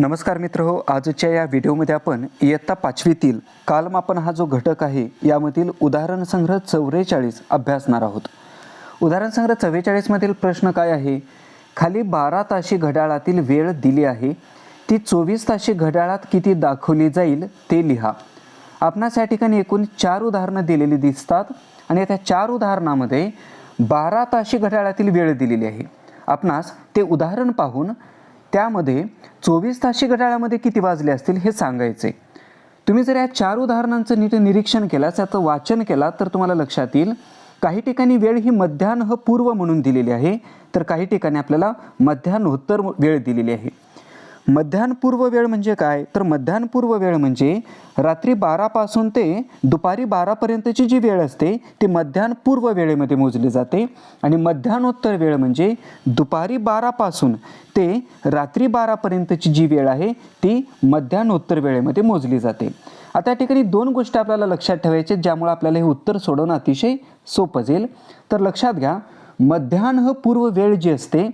नमस्कार मित्र हो आजच्या या व्हिडिओमध्ये आपण इयत्ता पाचवीतील कालमापन हा जो घटक आहे यामधील उदाहरण संग्रह चौवेचाळीस अभ्यासणार आहोत. उदाहरण संग्रह चव्वेचाळीसमधील प्रश्न काय आहे? खाली बारा ताशी घड्याळातील वेळ दिली आहे. ती चोवीस ताशी घड्याळात किती दाखवली जाईल ते लिहा. आपणास या ठिकाणी एकूण चार उदाहरणं दिलेली दिसतात आणि त्या चार उदाहरणामध्ये बारा ताशी घड्याळातील वेळ दिलेली आहे. आपणास ते उदाहरण पाहून त्यामध्ये चोवीस ताशी घड्याळामध्ये किती वाजले असतील हे सांगायचे. तुम्ही जर या चार उदाहरणांचं नीट निरीक्षण केल्यास याचं वाचन केला तर तुम्हाला लक्षात येईल काही ठिकाणी वेळ ही मध्यान्ह पूर्व म्हणून दिलेली आहे तर काही ठिकाणी आपल्याला मध्यान्होत्तर वेळ दिलेली आहे. मध्यान्हपूर्व वेळ म्हणजे काय? तर मध्यान्हपूर्व वेळ म्हणजे रात्री बारापासून ते दुपारी बारापर्यंतची जी वेळ असते ती मध्यान्हपूर्व वेळेमध्ये मोजली जाते. आणि मध्यान्होत्तर वेळ म्हणजे दुपारी बारापासून ते रात्री बारापर्यंतची जी वेळ आहे ती मध्यान्होत्तर वेळेमध्ये मोजली जाते. आता या ठिकाणी दोन गोष्टी आपल्याला लक्षात ठेवायच्या ज्यामुळे आपल्याला हे उत्तर सोडवणं अतिशय सोपं जाईल. तर लक्षात घ्या मध्यान्ह पूर्व वेळ जी असते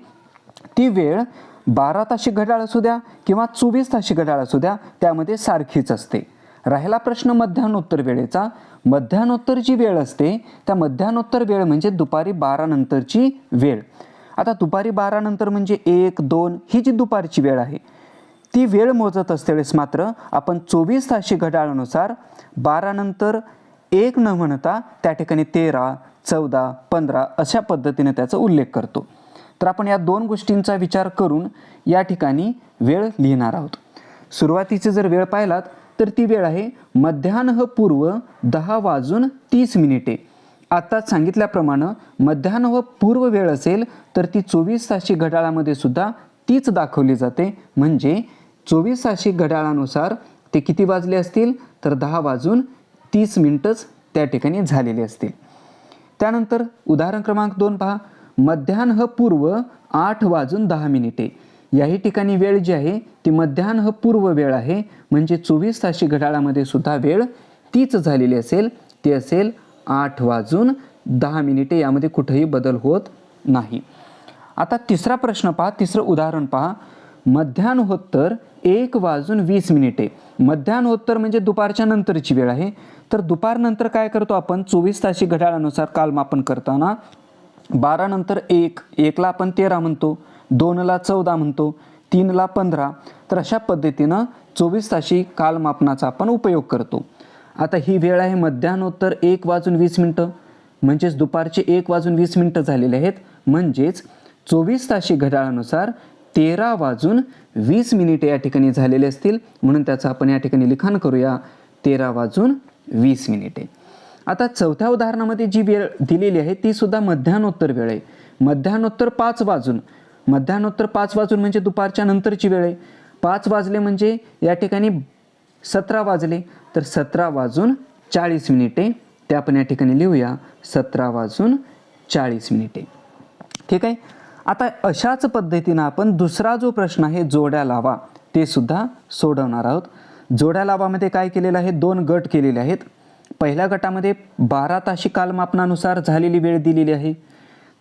ती वेळ बारा ताशी घड्याळ असू द्या किंवा चोवीस ताशी घड्याळ असू द्या त्यामध्ये सारखीच असते. राहिला प्रश्न मध्यान्होत्तर वेळेचा. मध्यान्होत्तर जी वेळ असते त्या मध्यान्होत्तर वेळ म्हणजे दुपारी बारा नंतरची वेळ. आता दुपारी बारा नंतर म्हणजे एक दोन ही जी दुपारची वेळ आहे ती वेळ मोजत असतेवेळेस मात्र आपण चोवीस ताशी घड्याळानुसार बारा नंतर एक न म्हणता त्या ठिकाणी तेरा चौदा पंधरा अशा पद्धतीने त्याचा उल्लेख करतो. तर आपण या दोन गोष्टींचा विचार करून या ठिकाणी वेळ लिहिणार आहोत. सुरुवातीचे जर वेळ पाहिलात तर ती वेळ आहे मध्यान्ह पूर्व दहा वाजून तीस मिनिटे. आत्ताच सांगितल्याप्रमाणे मध्यान्ह पूर्व वेळ असेल तर ती चोवीस ताशी घड्याळामध्ये सुद्धा तीच दाखवली जाते. म्हणजे चोवीस ताशी घड्याळानुसार ते किती वाजले असतील? तर दहा वाजून तीस मिनटंच त्या ठिकाणी झालेले असतील. त्यानंतर उदाहरण क्रमांक दोन पहा. मध्यान्ह पूर्व आठ वाजून दहा मिनिटे. याही ठिकाणी वेळ जी आहे ती मध्यान्ह पूर्व वेळ आहे. म्हणजे चोवीस ताशी घड्याळामध्ये सुद्धा वेळ तीच झालेली असेल ती असेल आठ वाजून दहा मिनिटे. यामध्ये कुठेही बदल होत नाही. आता तिसरा प्रश्न पहा तिसरं उदाहरण पहा. मध्यान्होत्तर एक वाजून वीस मिनिटे. मध्यान्होत्तर म्हणजे दुपारच्या नंतरची वेळ आहे. तर दुपारनंतर काय करतो आपण? चोवीस ताशी घड्याळानुसार कालमापन करताना बारा नंतर एक एकला आपण तेरा म्हणतो दोनला चौदा म्हणतो तीनला पंधरा तर अशा पद्धतीनं चोवीस ताशी कालमापनाचा आपण उपयोग करतो. आता ही वेळ आहे मध्यान्होत्तर एक वाजून वीस मिनटं. म्हणजेच दुपारचे एक वाजून वीस मिनटं झालेले आहेत. म्हणजेच चोवीस ताशी घड्याळानुसार तेरा वाजून वीस मिनिटे या ठिकाणी झालेले असतील. म्हणून त्याचं आपण या ठिकाणी लिखाण करूया. तेरा वाजून वीस मिनिटे. आता चौथ्या उदाहरणामध्ये जी वेळ दिलेली आहे ती सुद्धा मध्यान्होत्तर वेळ आहे. मध्यान्होत्तर पाच वाजून. मध्यान्होत्तर पाच वाजून म्हणजे दुपारच्या नंतरची वेळ आहे. पाच वाजले म्हणजे या ठिकाणी सतरा वाजले. तर सतरा वाजून चाळीस मिनिटे. ते आपण या ठिकाणी लिहूया. सतरा वाजून चाळीस मिनिटे. ठीक आहे? आता अशाच पद्धतीनं आपण दुसरा जो प्रश्न आहे जोड्या लावा ते सुद्धा सोडवणार आहोत. जोड्या लावामध्ये काय केलेलं आहे? दोन गट केलेले आहेत. पहिल्या गटामध्ये बारा ताशी कालमापनानुसार झालेली वेळ दिलेली आहे.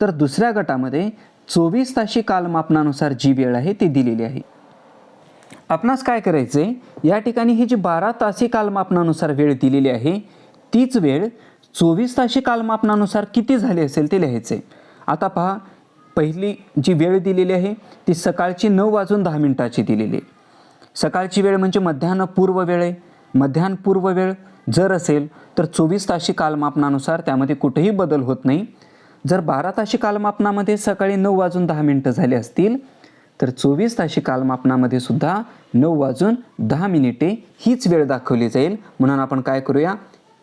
तर दुसऱ्या गटामध्ये चोवीस ताशी कालमापनानुसार जी वेळ आहे ती दिलेली आहे. आपणास काय करायचे या ठिकाणी ही जी बारा तासी कालमापनानुसार वेळ दिलेली आहे तीच वेळ चोवीस ताशी कालमापनानुसार किती झाली असेल ते लिहायचे आता पहा पहिली जी वेळ दिलेली आहे ती सकाळची नऊ वाजून दहा मिनिटाची दिलेली आहे. सकाळची वेळ म्हणजे मध्यान्ह पूर्व वेळ आहे. मध्यान्हपूर्व वेळ जर असेल तर चोवीस ताशी कालमापनानुसार त्यामध्ये कुठेही बदल होत नाही. जर बारा ताशी कालमापनामध्ये सकाळी नऊ वाजून दहा मिनटं झाले असतील तर चोवीस ताशी कालमापनामध्ये सुद्धा नऊ वाजून दहा मिनिटे हीच वेळ दाखवली जाईल. म्हणून आपण काय करूया?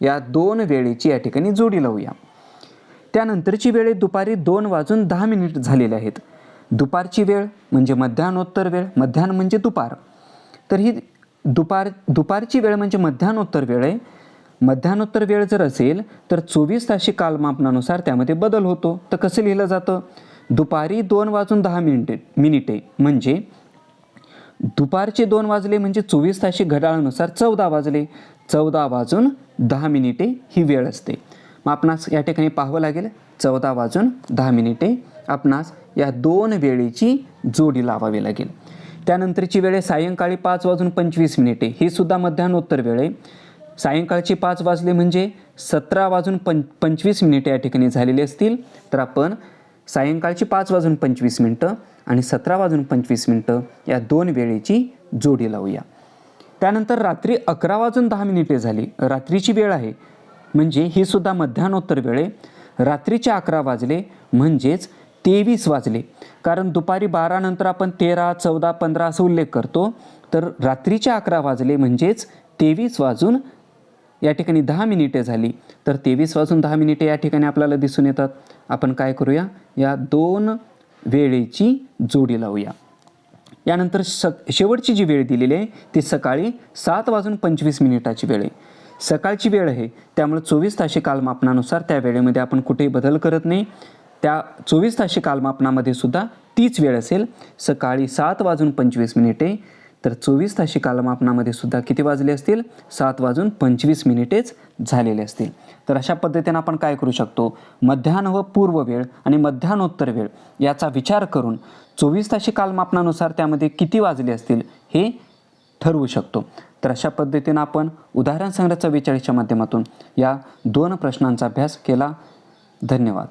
या दोन वेळेची या ठिकाणी जोडी लावूया. त्यानंतरची वेळ दुपारी दोन वाजून दहा मिनिट झालेले आहेत. दुपारची वेळ म्हणजे मध्यान्होत्तर वेळ मध्यान्ह म्हणजे दुपार. तर ही दुपार दुपारची वेळ म्हणजे मध्यान्होत्तर वेळ आहे. मध्यान्होत्तर वेळ जर असेल तर चोवीस ताशी कालमापनानुसार त्यामध्ये बदल होतो. तर कसं लिहिलं जातं? दुपारी दोन वाजून दहा मिनिटे मिनिटे म्हणजे दुपारचे दोन वाजले म्हणजे चोवीस ताशी घड्याळानुसार चौदा वाजले. चौदा वाजून दहा मिनिटे ही वेळ असते. मग आपणास या ठिकाणी पाहावं लागेल चौदा वाजून दहा मिनिटे आपणास या दोन वेळेची जोडी लावावी लागेल. त्यानंतरची वेळ आहे सायंकाळी पाच वाजून पंचवीस मिनिटे. ही सुद्धा मध्यान्होत्तर वेळ आहे. सायंकाळची पाच वाजले म्हणजे सतरा वाजून पं पंचवीस मिनिटे या ठिकाणी झालेली असतील. तर आपण सायंकाळची पाच वाजून पंचवीस मिनटं आणि सतरा वाजून पंचवीस मिनटं या दोन वेळेची जोडी लावूया. त्यानंतर रात्री अकरा वाजून दहा मिनिटे झाली. रात्रीची वेळ आहे म्हणजे ही सुद्धा मध्यान्होत्तर वेळ आहे. रात्रीचे अकरा वाजले म्हणजेच तेवीस वाजले. कारण दुपारी बारानंतर आपण तेरा चौदा पंधरा असा उल्लेख करतो. तर रात्रीचे अकरा वाजले म्हणजेच तेवीस वाजून या ठिकाणी दहा मिनिटे झाली. तर तेवीस वाजून दहा मिनिटे या ठिकाणी आपल्याला दिसून येतात. आपण काय करूया? या दोन वेळेची जोडी लावूया. यानंतर स शेवटची जी वेळ दिलेली आहे ती सकाळी सात वाजून पंचवीस मिनिटाची वेळ आहे. सकाळची वेळ आहे. त्यामुळे चोवीस ताशी कालमापनानुसार त्या वेळेमध्ये आपण कुठेही बदल करत नाही. त्या चोवीस ताशी कालमापनामध्ये सुद्धा तीच वेळ असेल. सकाळी सात वाजून पंचवीस मिनिटे. तर चोवीस ताशी कालमापनामध्ये सुद्धा किती वाजले असतील? सात वाजून पंचवीस मिनिटेच झालेले असतील. तर अशा पद्धतीनं आपण काय करू शकतो? मध्यान्ह व पूर्व वेळ आणि मध्यान्होत्तर वेळ याचा विचार करून चोवीस ताशी कालमापनानुसार त्यामध्ये किती वाजले असतील हे ठरवू शकतो. तर अशा पद्धतीनं आपण उदाहरण संग्रह चव्वेचाळीसच्या माध्यमातून या दोन प्रश्नांचा अभ्यास केला. धन्यवाद.